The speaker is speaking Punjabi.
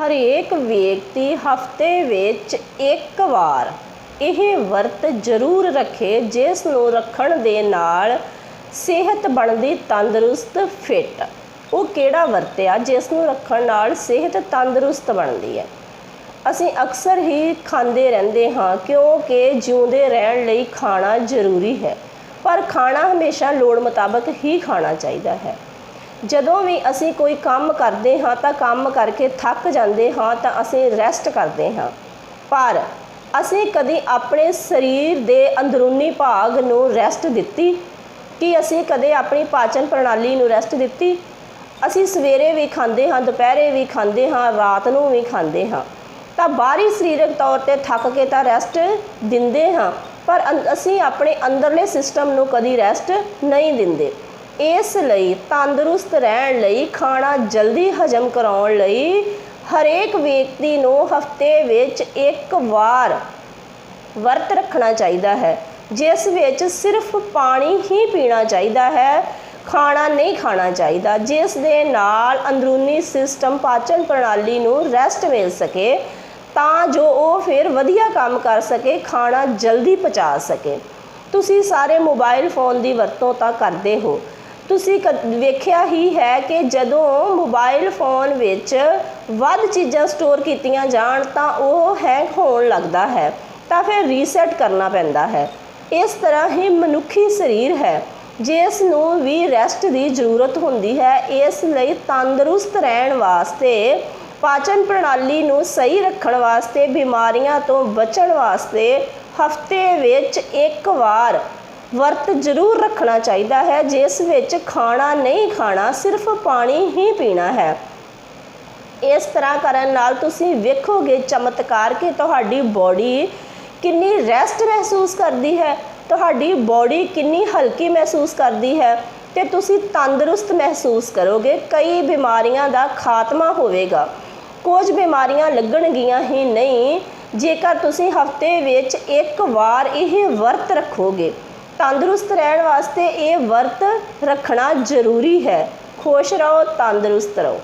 ਹਰੇਕ ਵਿਅਕਤੀ ਹਫ਼ਤੇ ਵਿੱਚ ਇੱਕ ਵਾਰ ਇਹ ਵਰਤ ਜ਼ਰੂਰ ਰੱਖੇ, ਜਿਸ ਨੂੰ ਰੱਖਣ ਦੇ ਨਾਲ ਸਿਹਤ ਬਣਦੀ ਤੰਦਰੁਸਤ ਫਿੱਟ ਉਹ ਕਿਹੜਾ ਵਰਤ ਆ ਜਿਸ ਨੂੰ ਰੱਖਣ ਨਾਲ ਸਿਹਤ ਤੰਦਰੁਸਤ ਬਣਦੀ ਹੈ। ਅਸੀਂ ਅਕਸਰ ਹੀ ਖਾਂਦੇ ਰਹਿੰਦੇ ਹਾਂ, ਕਿਉਂਕਿ ਜਿਉਂਦੇ ਰਹਿਣ ਲਈ ਖਾਣਾ ਜ਼ਰੂਰੀ ਹੈ। ਪਰ ਖਾਣਾ ਹਮੇਸ਼ਾ ਲੋੜ ਮੁਤਾਬਕ ਹੀ ਖਾਣਾ ਚਾਹੀਦਾ ਹੈ। ਜਦੋਂ ਵੀ ਅਸੀਂ ਕੋਈ ਕੰਮ ਕਰਦੇ ਹਾਂ ਤਾਂ ਕੰਮ ਕਰਕੇ ਥੱਕ ਜਾਂਦੇ ਹਾਂ ਤਾਂ ਅਸੀਂ ਰੈਸਟ ਕਰਦੇ ਹਾਂ। ਪਰ ਅਸੀਂ ਕਦੀ ਆਪਣੇ ਸਰੀਰ ਦੇ ਅੰਦਰੂਨੀ ਭਾਗ ਨੂੰ ਰੈਸਟ ਦਿੱਤੀ? ਕਿ ਅਸੀਂ ਕਦੇ ਆਪਣੀ ਪਾਚਨ ਪ੍ਰਣਾਲੀ ਨੂੰ ਰੈਸਟ ਦਿੱਤੀ? ਅਸੀਂ ਸਵੇਰੇ ਵੀ ਖਾਂਦੇ ਹਾਂ, ਦੁਪਹਿਰੇ ਵੀ ਖਾਂਦੇ ਹਾਂ, ਰਾਤ ਨੂੰ ਵੀ ਖਾਂਦੇ ਹਾਂ। ਤਾਂ ਬਾਹਰੀ ਸਰੀਰਕ ਤੌਰ ਤੇ ਥੱਕ ਕੇ ਤਾਂ ਰੈਸਟ ਦਿੰਦੇ ਹਾਂ, ਪਰ ਅੰ- ਅਸੀਂ ਆਪਣੇ ਅੰਦਰਲੇ ਸਿਸਟਮ ਨੂੰ ਕਦੀ ਰੈਸਟ ਨਹੀਂ ਦਿੰਦੇ। ਇਸ ਲਈ ਤੰਦਰੁਸਤ ਰਹਿਣ ਲਈ ਖਾਣਾ ਜਲਦੀ ਹਜਮ ਕਰਾਉਣ ਲਈ ਹਰੇਕ ਵਿਅਕਤੀ ਨੂੰ ਹਫ਼ਤੇ ਵਿੱਚ ਇੱਕ ਵਾਰ ਵਰਤ ਰੱਖਣਾ ਚਾਹੀਦਾ ਹੈ, ਜਿਸ ਵਿੱਚ ਸਿਰਫ ਪਾਣੀ ਹੀ ਪੀਣਾ ਚਾਹੀਦਾ ਹੈ, ਖਾਣਾ ਨਹੀਂ ਖਾਣਾ ਚਾਹੀਦਾ, ਜਿਸ ਦੇ ਨਾਲ ਅੰਦਰੂਨੀ ਸਿਸਟਮ ਪਾਚਨ ਪ੍ਰਣਾਲੀ ਨੂੰ ਰੈਸਟ ਮਿਲ ਸਕੇ, ਤਾਂ ਜੋ ਉਹ ਫਿਰ ਵਧੀਆ ਕੰਮ ਕਰ ਸਕੇ, ਖਾਣਾ ਜਲਦੀ ਪਚਾ ਸਕੇ। ਤੁਸੀਂ ਸਾਰੇ ਮੋਬਾਈਲ ਫੋਨ ਦੀ ਵਰਤੋਂ ਤਾਂ ਕਰਦੇ ਹੋ ਤੁਸੀਂ ਕ- ਵੇਖਿਆ ਹੀ ਹੈ ਕਿ ਜਦੋਂ ਮੋਬਾਈਲ ਫੋਨ ਵਿੱਚ ਵੱਧ ਚੀਜ਼ਾਂ ਸਟੋਰ ਕੀਤੀਆਂ ਜਾਣ ਤਾਂ ਉਹ ਹੈਂਗ ਹੋਣ ਲੱਗਦਾ ਹੈ, ਤਾਂ ਫਿਰ ਰੀਸੈਟ ਕਰਨਾ ਪੈਂਦਾ ਹੈ। ਇਸ ਤਰ੍ਹਾਂ ਹੀ ਮਨੁੱਖੀ ਸਰੀਰ ਹੈ, ਜਿਸ ਨੂੰ ਵੀ ਰੈਸਟ ਦੀ ਜ਼ਰੂਰਤ ਹੁੰਦੀ ਹੈ, ਇਸ ਲਈ ਤੰਦਰੁਸਤ ਰਹਿਣ ਵਾਸਤੇ, ਪਾਚਨ ਪ੍ਰਣਾਲੀ ਨੂੰ ਸਹੀ ਰੱਖਣ ਵਾਸਤੇ, ਬਿਮਾਰੀਆਂ ਤੋਂ ਬਚਣ ਵਾਸਤੇ ਹਫ਼ਤੇ ਵਿੱਚ ਇੱਕ ਵਾਰ ਵਰਤ ਜ਼ਰੂਰ ਰੱਖਣਾ ਚਾਹੀਦਾ ਹੈ, ਜਿਸ ਵਿੱਚ ਖਾਣਾ ਨਹੀਂ ਖਾਣਾ, ਸਿਰਫ ਪਾਣੀ ਹੀ ਪੀਣਾ ਹੈ। ਇਸ ਤਰ੍ਹਾਂ ਕਰਨ ਨਾਲ ਤੁਸੀਂ ਵੇਖੋਗੇ ਚਮਤਕਾਰ ਕਿ ਤੁਹਾਡੀ ਬਾਡੀ ਕਿੰਨੀ ਰੈਸਟ ਮਹਿਸੂਸ ਕਰਦੀ ਹੈ, ਤੁਹਾਡੀ ਬਾਡੀ ਕਿੰਨੀ ਹਲਕੀ ਮਹਿਸੂਸ ਕਰਦੀ ਹੈ ਤੇ ਤੁਸੀਂ ਤੰਦਰੁਸਤ ਮਹਿਸੂਸ ਕਰੋਗੇ, ਕਈ ਬਿਮਾਰੀਆਂ ਦਾ ਖਾਤਮਾ ਹੋਵੇਗਾ। ਕੁਝ ਬਿਮਾਰੀਆਂ ਲੱਗਣਗੀਆਂ ਹੀ ਨਹੀਂ, ਜੇਕਰ ਤੁਸੀਂ ਹਫ਼ਤੇ ਵਿੱਚ ਇੱਕ ਵਾਰ ਇਹ ਵਰਤ ਰੱਖੋਗੇ। ਤੰਦਰੁਸਤ ਰਹਿਣ ਵਾਸਤੇ ਇਹ ਵਰਤ ਰੱਖਣਾ ਜ਼ਰੂਰੀ ਹੈ। ਖੁਸ਼ ਰਹੋ ਤੰਦਰੁਸਤ ਰਹੋ।